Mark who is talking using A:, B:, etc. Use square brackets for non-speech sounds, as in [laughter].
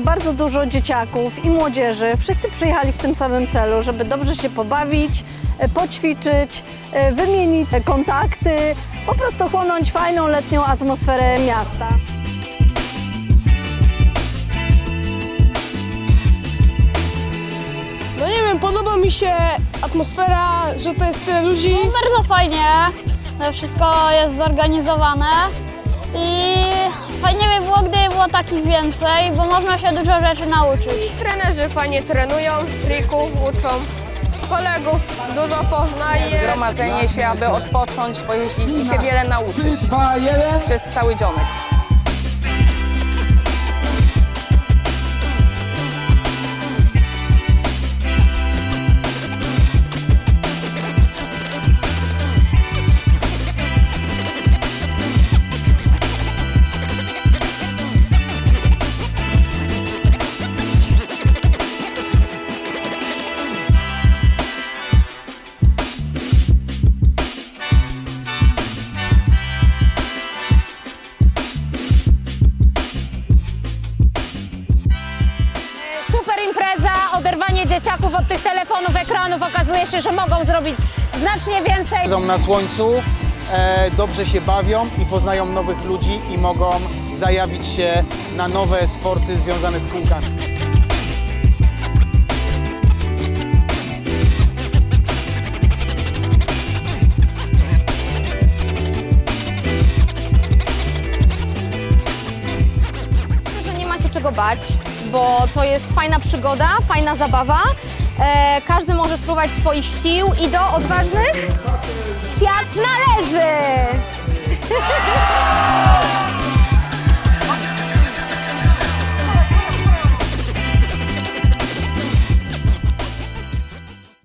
A: bardzo dużo dzieciaków i młodzieży. Wszyscy przyjechali w tym samym celu, żeby dobrze się pobawić, e, poćwiczyć, e, wymienić kontakty, po prostu chłonąć fajną letnią atmosferę miasta.
B: No nie wiem, podoba mi się atmosfera, że to jest tyle ludzi.
C: Bardzo fajnie, wszystko jest zorganizowane i fajnie by było, gdyby było takich więcej, bo można się dużo rzeczy nauczyć.
B: Trenerzy fajnie trenują, trików uczą, kolegów dużo poznaje.
D: Gromadzenie się, aby odpocząć, pojeździć i się wiele nauczyć
E: 3, 2, 1.
D: przez cały dzionek.
F: Dzieciaków od tych telefonów, ekranów. Okazuje się, że mogą zrobić znacznie więcej.
G: Siedzą na słońcu, e, dobrze się bawią i poznają nowych ludzi i mogą zajawić się na nowe sporty związane z kółkami.
H: że nie ma się czego bać, bo to jest fajna przygoda, fajna zabawa. E, każdy może spróbować swoich sił i do odważnych świat należy! [laughs]